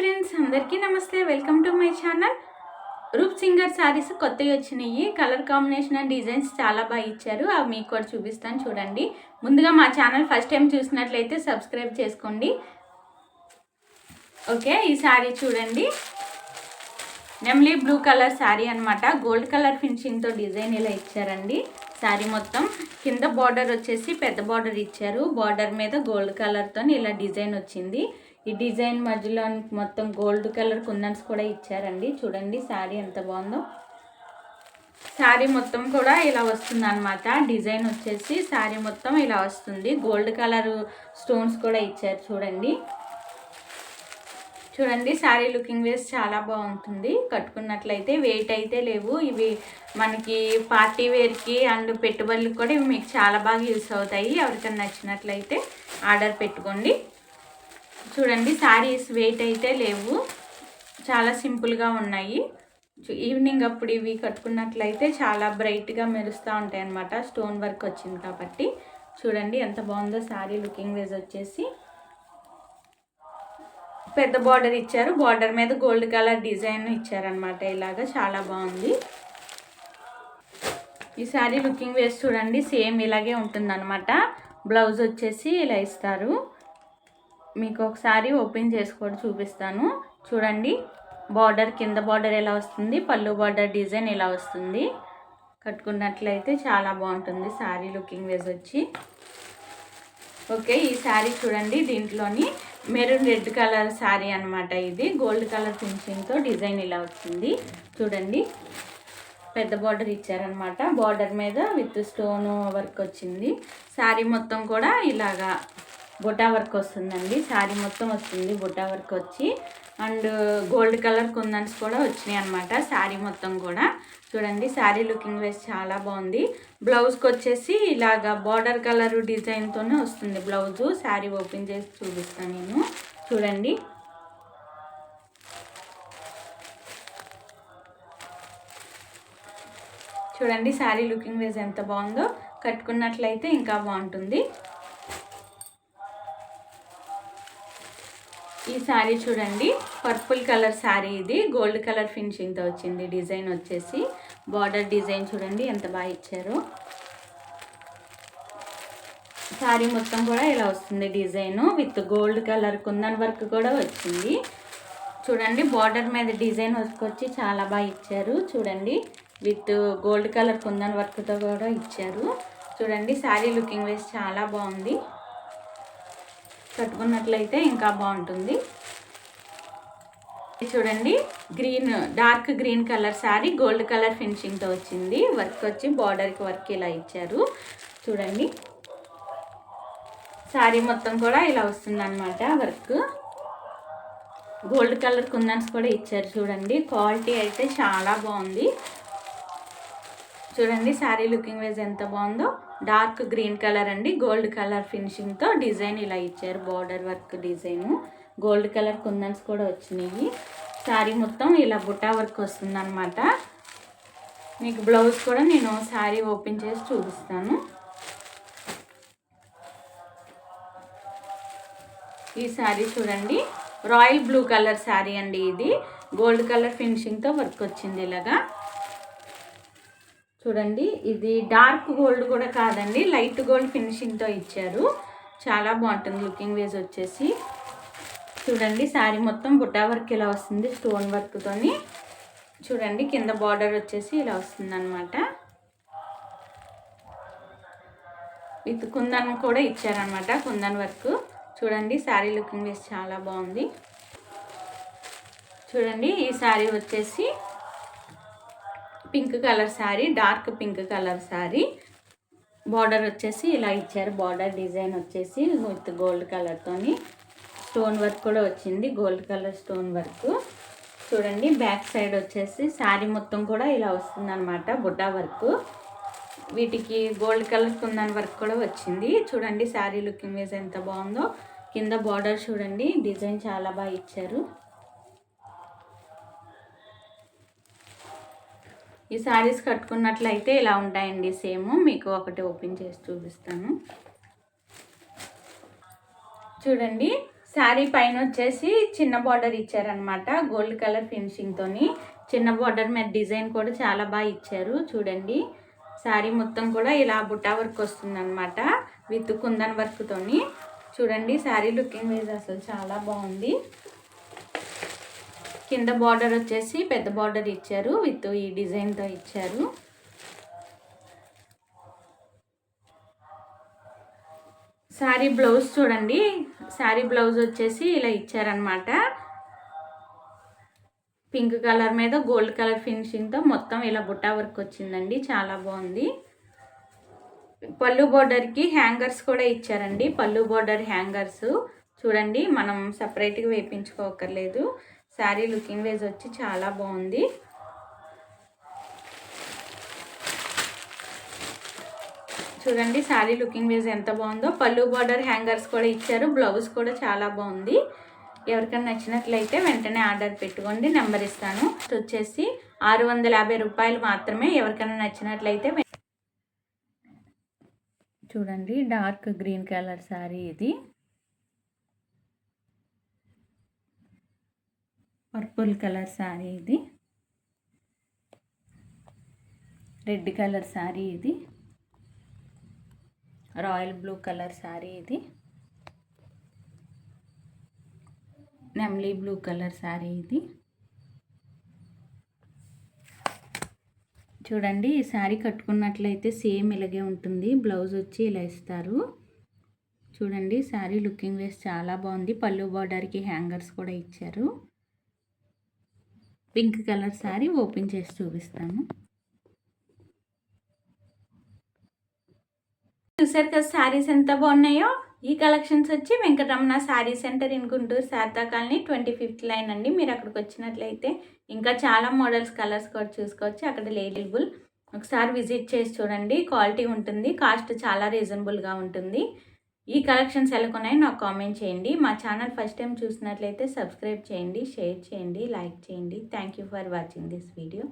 Friends అందరికీ నమస్తే. Welcome to my channel. Roof singer saris కొత్తవి వచ్చినాయి. కలర్ కాంబినేషన్ అండ్ డిజైన్స్ చాలా బాగా ఇచ్చారు. అవి మీకు కూడా చూపిస్తాను చూడండి. ముందుగా మా ఛానల్ ఫస్ట్ టైం చూసినట్లయితే సబ్స్క్రైబ్ చేసుకోండి. ఓకే ఈ శారీ చూడండి. నెమ్లీ బ్లూ కలర్ శారీ అనమాట గోల్డ్ కలర్ ఫినిషింగ్తో డిజైన్ ఇలా ఇచ్చారండి. శారీ మొత్తం. కింద బార్డర్ వచ్చేసి పెద్ద బార్డర్ ఇచ్చారు. బార్డర్ మీద గోల్డ్ కలర్తో ఇలా డిజైన్ వచ్చింది. ఈ డిజైన్ మధ్యలో మొత్తం గోల్డ్ కలర్ కుందన్స్ కూడా ఇచ్చారండి. చూడండి శారీ ఎంత బాగుందో. శారీ మొత్తం కూడా ఇలా వస్తుంది అనమాట డిజైన్ వచ్చేసి శారీ మొత్తం ఇలా వస్తుంది. గోల్డ్ కలర్ స్టోన్స్ కూడా ఇచ్చారు చూడండి. చూడండి శారీ లుకింగ్ వేస్ చాలా బాగుంటుంది. కట్టుకున్నట్లయితే వెయిట్ అయితే లేవు. ఇవి మనకి పార్టీ వేర్కి అండ్ పెట్టుబడులకు కూడా ఇవి మీకు చాలా బాగా యూస్ అవుతాయి. ఎవరికైనా నచ్చినట్లయితే ఆర్డర్ పెట్టుకోండి. చూడండి శారీస్ వెయిట్ అయితే లేవు. చాలా సింపుల్గా ఉన్నాయి. ఈవినింగ్ అప్పుడు ఇవి కట్టుకున్నట్లయితే చాలా బ్రైట్గా మెరుస్తూ ఉంటాయి అన్నమాట స్టోన్ వర్క్ వచ్చింది కాబట్టి. చూడండి ఎంత బాగుందో శారీ లుకింగ్ వేస్ వచ్చేసి. పెద్ద బార్డర్ ఇచ్చారు. బార్డర్ మీద గోల్డ్ కలర్ డిజైన్ ఇచ్చారనమాట ఇలాగా చాలా బాగుంది. ఈ శారీ లుకింగ్ వేసి చూడండి. సేమ్ ఇలాగే ఉంటుందన్నమాట. బ్లౌజ్ వచ్చేసి ఇలా ఇస్తారు. మీకు ఒకసారి ఓపెన్ చేసుకొని చూపిస్తాను. చూడండి. బార్డర్ కింద బార్డర్ ఎలా వస్తుంది? పళ్ళు బార్డర్ డిజైన్ ఎలా వస్తుంది. కట్టుకున్నట్లయితే చాలా బాగుంటుంది శారీ లుకింగ్ వేస్ వచ్చి. ఓకే ఈ శారీ చూడండి దీంట్లోని మెరూన్ రెడ్ కలర్ శారీ అనమాట ఇది. గోల్డ్ కలర్ ఫినిషింగ్తో డిజైన్ ఇలా వచ్చింది. చూడండి. పెద్ద బార్డర్ ఇచ్చారనమాట బార్డర్ మీద విత్ స్టోన్ వర్క్ వచ్చింది. శారీ మొత్తం కూడా ఇలాగా బుటా వర్క్ వస్తుందండి. శారీ మొత్తం వస్తుంది బుటా వర్క్ వచ్చి. అండ్ గోల్డ్ కలర్ కుందన్స్ కూడా వచ్చినాయి అనమాట శారీ మొత్తం కూడా. చూడండి శారీ లుకింగ్ వేస్ చాలా బాగుంది. బ్లౌజ్కి వచ్చేసి ఇలాగా బార్డర్ కలర్ డిజైన్తోనే వస్తుంది బ్లౌజు. శారీ ఓపెన్ చేసి చూపిస్తాను నేను. చూడండి. చూడండి శారీ లుకింగ్ వేస్ ఎంత బాగుందో. కట్టుకున్నట్లయితే ఇంకా బాగుంటుంది. శారీ చూడండి. పర్పుల్ కలర్ శారీ ఇది. గోల్డ్ కలర్ ఫినిషింగ్తో వచ్చింది. డిజైన్ వచ్చేసి బార్డర్ డిజైన్ చూడండి. ఎంత బాగా ఇచ్చారు. శారీ మొత్తం కూడా ఇలా వస్తుంది design with gold colour kundan work కూడా వచ్చింది. చూడండి బార్డర్ మీద డిజైన్ వచ్చి చాలా బాగా ఇచ్చారు. చూడండి విత్ గోల్డ్ కలర్ కుందన్ వర్క్తో కూడా ఇచ్చారు. చూడండి శారీ లుకింగ్ వేస్ చాలా బాగుంది. కట్టుకున్నట్లయితే ఇంకా బాగుంటుంది. చూడండి green dark green colour sari gold colour ఫినిషింగ్తో వచ్చింది. వర్క్ వచ్చి బార్డర్కి వర్క్ ఇలా ఇచ్చారు. చూడండి. శారీ మొత్తం కూడా ఇలా వస్తుంది అనమాట వర్క్ గోల్డ్ కలర్ కుందన్స్ కూడా ఇచ్చారు చూడండి. క్వాలిటీ అయితే చాలా బాగుంది. చూడండి శారీ లుకింగ్ వైజ్ ఎంత బాగుందో. డార్క్ గ్రీన్ కలర్ అండి. గోల్డ్ కలర్ ఫినిషింగ్తో డిజైన్ ఇలా ఇచ్చారు. Border work design. Gold colour kundans కూడా వచ్చినాయి. శారీ మొత్తం ఇలా బుట్టా వర్క్ వస్తుందన్నమాట. మీకు బ్లౌజ్ కూడా నేను శారీ ఓపెన్ చేసి చూపిస్తాను. ఈ శారీ చూడండి. రాయల్ బ్లూ కలర్ శారీ అండి ఇది. గోల్డ్ కలర్ ఫినిషింగ్తో వర్క్ వచ్చింది ఇలాగా. చూడండి ఇది డార్క్ గోల్డ్ కూడా కాదండి లైట్ గోల్డ్ ఫినిషింగ్తో ఇచ్చారు. చాలా బాగుంటుంది లుకింగ్ వేజ్ వచ్చేసి. చూడండి శారీ మొత్తం బుట్టా వర్క్ ఇలా వస్తుంది స్టోన్ వర్క్తోని చూడండి కింద బార్డర్ వచ్చేసి ఇలా వస్తుంది అనమాట విత్ కుందన్ కూడా ఇచ్చారనమాట కుందన్ వర్క్. చూడండి శారీ లుకింగ్ వేసి చాలా బాగుంది. చూడండి ఈ శారీ వచ్చేసి pink colour sari dark pink colour sari. Border వచ్చేసి ఇలా ఇచ్చారు. బార్డర్ డిజైన్ వచ్చేసి విత్ గోల్డ్ కలర్తోని స్టోన్ వర్క్ కూడా వచ్చింది. Gold colour stone work. చూడండి బ్యాక్ సైడ్ వచ్చేసి శారీ మొత్తం కూడా ఇలా వస్తుంది అనమాట బుడ్డా వర్క్. వీటికి గోల్డ్ కలర్ కుందన్ వర్క్ కూడా వచ్చింది. చూడండి శారీ లుకింగ్ వేస్ ఎంత బాగుందో. కింద బార్డర్ చూడండి డిజైన్ చాలా బాగా ఇచ్చారు. ఈ శారీస్ కట్టుకున్నట్లయితే ఇలా ఉంటాయండి సేమ్. మీకు ఒకటి ఓపెన్ చేసి చూపిస్తాను. చూడండి శారీ పైన వచ్చేసి చిన్న బార్డర్ ఇచ్చారనమాట గోల్డ్ కలర్ ఫినిషింగ్తోని చిన్న బార్డర్ మీద డిజైన్ కూడా చాలా బాగా ఇచ్చారు. చూడండి శారీ మొత్తం కూడా ఇలా బుట్టా వర్క్ వస్తుందన్నమాట విత్ కుందన్ వర్క్తోని చూడండి శారీ లుకింగ్ వైజ్ అసలు చాలా బాగుంది. కింద బార్డర్ వచ్చేసి పెద్ద బార్డర్ ఇచ్చారు విత్ ఈ డిజైన్తో ఇచ్చారు. శారీ బ్లౌజ్ చూడండి శారీ బ్లౌజ్ వచ్చేసి ఇలా ఇచ్చారనమాట పింక్ కలర్ మీద గోల్డ్ కలర్ ఫినిషింగ్తో మొత్తం ఇలా బుట్టా వర్క్ వచ్చిందండి చాలా బాగుంది. పళ్ళు బోర్డర్కి హ్యాంగర్స్ కూడా ఇచ్చారండి పళ్ళు బోర్డర్ హ్యాంగర్స్. చూడండి మనం సపరేట్గా వేయించుకోకర్లేదు. శారీ లుకింగ్ వేజ్ వచ్చి చాలా బాగుంది. చూడండి శారీ లుకింగ్ వేజ్ ఎంత బాగుందో. పళ్ళు బార్డర్ హ్యాంగర్స్ కూడా ఇచ్చారు. బ్లౌజ్ కూడా చాలా బాగుంది. ఎవరికైనా నచ్చినట్లయితే వెంటనే ఆర్డర్ పెట్టుకోండి. నెంబర్ ఇస్తాను. వచ్చేసి ఆరు వందల యాభై రూపాయలు మాత్రమే ఎవరికైనా నచ్చినట్లయితే చూడండి డార్క్ గ్రీన్ కలర్ శారీ ఇది. పర్పుల్ కలర్ శారీ ఇది. రెడ్ కలర్ శారీ ఇది. రాయల్ బ్లూ కలర్ శారీ ఇది. నెమ్లీ బ్లూ కలర్ శారీ ఇది. చూడండి ఈ శారీ కట్టుకున్నట్లయితే సేమ్ ఇలాగే ఉంటుంది. బ్లౌజ్ వచ్చి ఇలా ఇస్తారు. చూడండి శారీ లుకింగ్ వేస్ చాలా బాగుంది. పళ్ళు బార్డర్కి హ్యాంగర్స్ కూడా ఇచ్చారు. పింక్ కలర్ శారీ ఓపెన్ చేసి చూపిస్తాను. చూసారు కదా శారీస్ ఎంత బాగున్నాయో? ఈ కలెక్షన్స్ వచ్చి Venkataramana sari centre in Guntur Sharada colony twenty fifth line అండి. మీరు అక్కడికి వచ్చినట్లయితే ఇంకా చాలా మోడల్స్ కలర్స్ కూడా చూసుకోవచ్చు. అక్కడ లేడీబుల్ ఒకసారి విజిట్ చేసి చూడండి. క్వాలిటీ ఉంటుంది. కాస్ట్ చాలా రీజనబుల్గా ఉంటుంది. ఈ కలెక్షన్స్ ఎలా నాకు కామెంట్ చేయండి. మా ఛానల్ ఫస్ట్ టైం చూసినట్లయితే సబ్స్క్రైబ్ చేయండి షేర్ చేయండి లైక్ చేయండి. Thank you for watching this video